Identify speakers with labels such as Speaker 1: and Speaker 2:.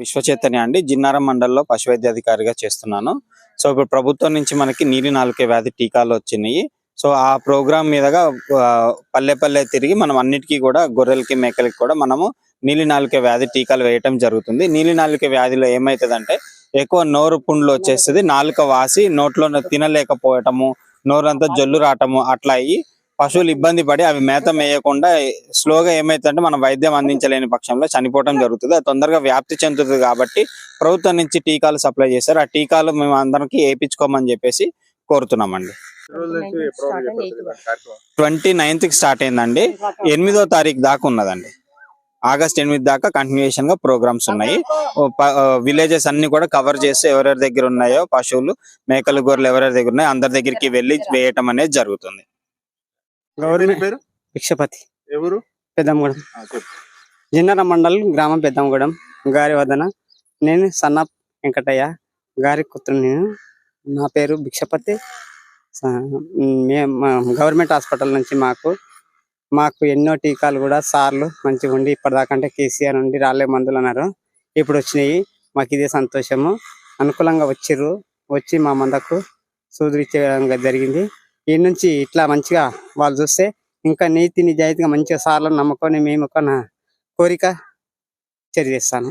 Speaker 1: విశ్వచైతన్య అండి. జిన్నారం మండలంలో పశు అధికారిగా చేస్తున్నాను. సో ఇప్పుడు ప్రభుత్వం నుంచి మనకి నీలి నాలుకే వ్యాధి టీకాలు వచ్చినాయి. సో ఆ ప్రోగ్రామ్ మీదగా పల్లె పల్లె తిరిగి మనం అన్నిటికీ కూడా గొర్రెలకి మేకలకి కూడా మనము నీలి నాలుకే వ్యాధి టీకాలు వేయటం జరుగుతుంది. నీలి నాలుకే వ్యాధిలో ఏమైతుందంటే ఎక్కువ నోరు పుండ్లు వచ్చేస్తుంది. నాలుక వాసి నోట్లో తినలేకపోవటము నోరంతా జొల్లు రావటము అట్లా అయ్యి పశువులు ఇబ్బంది పడి అవి మేత మేయకుండా స్లోగా ఏమైతుందంటే మనం వైద్యం అందించలేని పక్షంలో చనిపోవడం జరుగుతుంది. అది తొందరగా వ్యాప్తి చెందుతుంది కాబట్టి ప్రభుత్వం నుంచి టీకాలు సప్లై చేశారు ఆ టీకాలు మేము అందరికి వేయించుకోమని చెప్పేసి కోరుతున్నామండి. ట్వంటీ నైన్త్కి స్టార్ట్ అయిందండి. ఎనిమిదో తారీఖు దాకా ఉన్నదండి. ఆగస్ట్ ఎనిమిది దాకా కంటిన్యూషన్గా ప్రోగ్రామ్స్ ఉన్నాయి. విలేజెస్ అన్ని కూడా కవర్ చేసి ఎవరెవరి దగ్గర ఉన్నాయో పశువులు మేకలు గొర్రెలు ఎవరెవరి దగ్గర ఉన్నాయో అందరి దగ్గరికి వెళ్ళి వేయటం అనేది జరుగుతుంది.
Speaker 2: గవర్నమెంట్ పేరు?
Speaker 3: భిక్షపతి.
Speaker 2: ఎవరు? చెప్పు.
Speaker 3: జిన్నర మండలం గ్రామం పెద్దమ్మగూడెం గారి వదన. నేను సన్న వెంకటయ్య. గారి కూతురు నేను. నా పేరు భిక్షపతి. గవర్నమెంట్ హాస్పిటల్ నుంచి మాకు మాకు ఎన్నో టీకాలు కూడా సార్లు మంచిగా ఉండి ఇప్పటిదాకా అంటే కేసీఆర్ నుండి రాలే మందులు అన్నారు. ఇప్పుడు వచ్చినాయి. మాకు ఇదే సంతోషము. అనుకూలంగా వచ్చిర్రు. వచ్చి మా మందకు సూదులు ఇచ్చేయడం జరిగింది. ఈ నుంచి ఇట్లా మంచిగా వాళ్ళు చూస్తే ఇంకా నీతి నిజాయితీగా మంచిగా సార్లను నమ్ముకొని మేము ఒక కోరిక చర్య చేస్తాను